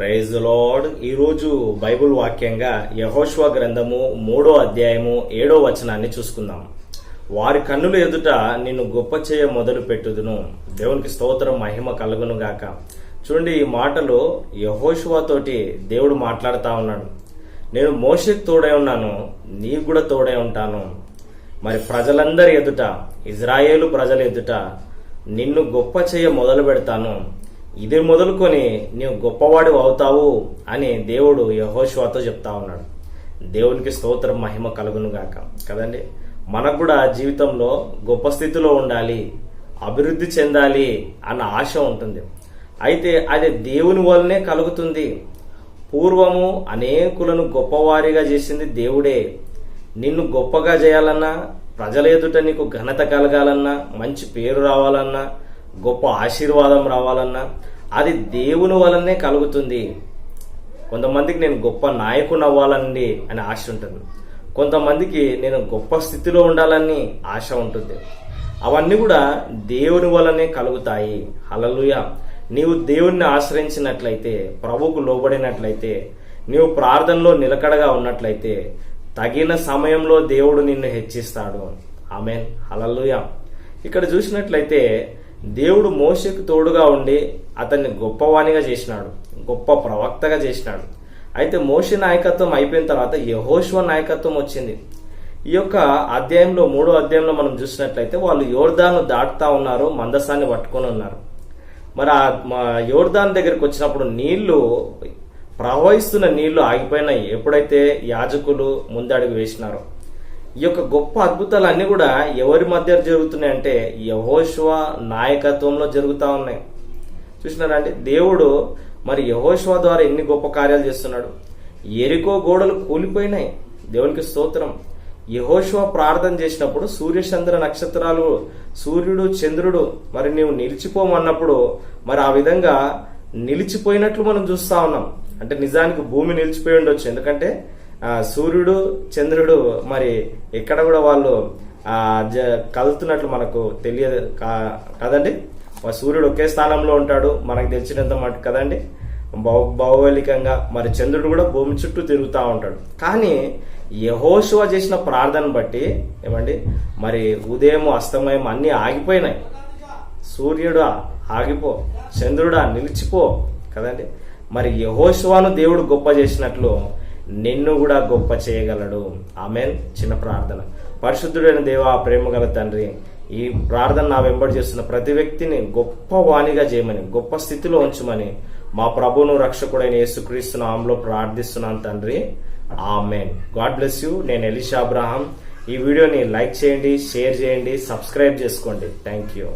Praise Lord ఈరోజు Bible వాక్యంగా యహోష్వ గ్రంథము మూడో అధ్యాయము ఏడో వచనాన్ని చూసుకుందాం. వారి కన్నుల ఎదుట నిన్ను గొప్ప చేయ మొదలు పెట్టుదును. దేవునికి స్తోత్రం మహిమ కలుగును గాక. చూడండి ఈ మాటలు యహోష్వాతోటి దేవుడు మాట్లాడుతూ ఉన్నాడు. నేను మోషకు తోడై ఉన్నాను నీకు కూడా తోడై ఉంటాను. మరి ప్రజలందరి ఎదుట ఇజ్రాయేలు ప్రజల ఎదుట నిన్ను గొప్ప చేయ మొదలు పెడతాను. ఇది మొదలుకొని నీవు గొప్పవాడు అవుతావు అని దేవుడు యహోశ్వాతో చెప్తా ఉన్నాడు. దేవునికి స్తోత్రం మహిమ కలుగును గాక కదండి? మనకు కూడా జీవితంలో గొప్ప స్థితిలో ఉండాలి అభివృద్ధి చెందాలి అన్న ఆశ ఉంటుంది. అయితే అది దేవుని వల్లనే కలుగుతుంది. పూర్వము అనేకులను గొప్పవారిగా చేసింది దేవుడే. నిన్ను గొప్పగా చేయాలన్నా ప్రజల ఎదుట నీకు ఘనత కలగాలన్నా మంచి పేరు రావాలన్నా గొప్ప ఆశీర్వాదం రావాలన్నా అది దేవుని వలనే కలుగుతుంది. కొంతమందికి నేను గొప్ప నాయకుని అవ్వాలండి అని ఆశ ఉంటుంది. కొంతమందికి నేను గొప్ప స్థితిలో ఉండాలని ఆశ ఉంటుంది. అవన్నీ కూడా దేవుని వలనే కలుగుతాయి. హలలుయ నీవు దేవుణ్ణి ఆశ్రయించినట్లయితే ప్రభుకు లోబడినట్లయితే నీవు ప్రార్థనలో నిలకడగా ఉన్నట్లయితే తగిన సమయంలో దేవుడు నిన్ను హెచ్చిస్తాడు. ఆమెన్. హలలుయ ఇక్కడ చూసినట్లయితే దేవుడు మోషకు తోడుగా ఉండి అతన్ని గొప్పవాణిగా చేసినాడు గొప్ప ప్రవక్తగా చేసినాడు. అయితే మోషి నాయకత్వం అయిపోయిన తర్వాత యహోష్వ నాయకత్వం వచ్చింది. ఈ యొక్క అధ్యాయంలో మూడో అధ్యాయంలో మనం చూసినట్లయితే వాళ్ళు యోర్దాను దాటుతా ఉన్నారు మందసాన్ని పట్టుకొని ఉన్నారు. మరి ఆ మా యోర్దాన్ దగ్గరికి వచ్చినప్పుడు నీళ్ళు ప్రవహిస్తున్న నీళ్ళు ఆగిపోయినాయి. ఎప్పుడైతే యాజకులు ముందడుగు వేసినారో. ఈ యొక్క గొప్ప అద్భుతాలు అన్ని కూడా ఎవరి మధ్య జరుగుతున్నాయి అంటే యహోష్వ నాయకత్వంలో జరుగుతా ఉన్నాయి. చూసినారా అంటే దేవుడు మరి యహోష్వ ద్వారా ఎన్ని గొప్ప కార్యాలు చేస్తున్నాడు. ఎరికో గోడలు కూలిపోయినాయి. దేవునికి స్తోత్రం. యహోష్వ ప్రార్థన చేసినప్పుడు సూర్య చంద్ర నక్షత్రాలు సూర్యుడు చంద్రుడు మరి నీవు నిలిచిపోమన్నప్పుడు మరి ఆ విధంగా నిలిచిపోయినట్లు మనం చూస్తా ఉన్నాం. అంటే నిజానికి భూమి నిలిచిపోయి ఉండొచ్చు. ఎందుకంటే సూర్యుడు చంద్రుడు మరి ఎక్కడ కూడా వాళ్ళు కలుతున్నట్లు మనకు తెలియదు. కా- కదండి? సూర్యుడు ఒకే స్థానంలో ఉంటాడు మనకు తెలిసినంత మటు కదండి? భౌ భౌగోళికంగా మరి చంద్రుడు కూడా భూమి చుట్టూ తిరుగుతూ ఉంటాడు. కానీ యహోశివ చేసిన ప్రార్థన బట్టి ఏమండి? మరి ఉదయం అస్తమయం అన్నీ ఆగిపోయినాయి. సూర్యుడా ఆగిపో. చంద్రుడా నిలిచిపో. కదండి? మరి యహోశివాను దేవుడు గొప్ప చేసినట్లు నిన్ను కూడా గొప్ప చేయగలడు. ఆమెన్. చిన్న ప్రార్థన. పరిశుద్ధుడైన దేవ ప్రేమ గల తండ్రి ఈ ప్రార్థన నా వెంబడి చేస్తున్న ప్రతి వ్యక్తిని గొప్ప వాణిగా చేయమని గొప్ప స్థితిలో ఉంచమని మా ప్రభును రక్షకుడైన యేసుక్రీస్తు నామంలో ప్రార్థిస్తున్నాను తండ్రి. ఆమెన్. God bless you. నేను ఎలిషా అబ్రహాం. ఈ వీడియోని లైక్ చేయండి షేర్ చేయండి సబ్స్క్రైబ్ చేసుకోండి. Thank you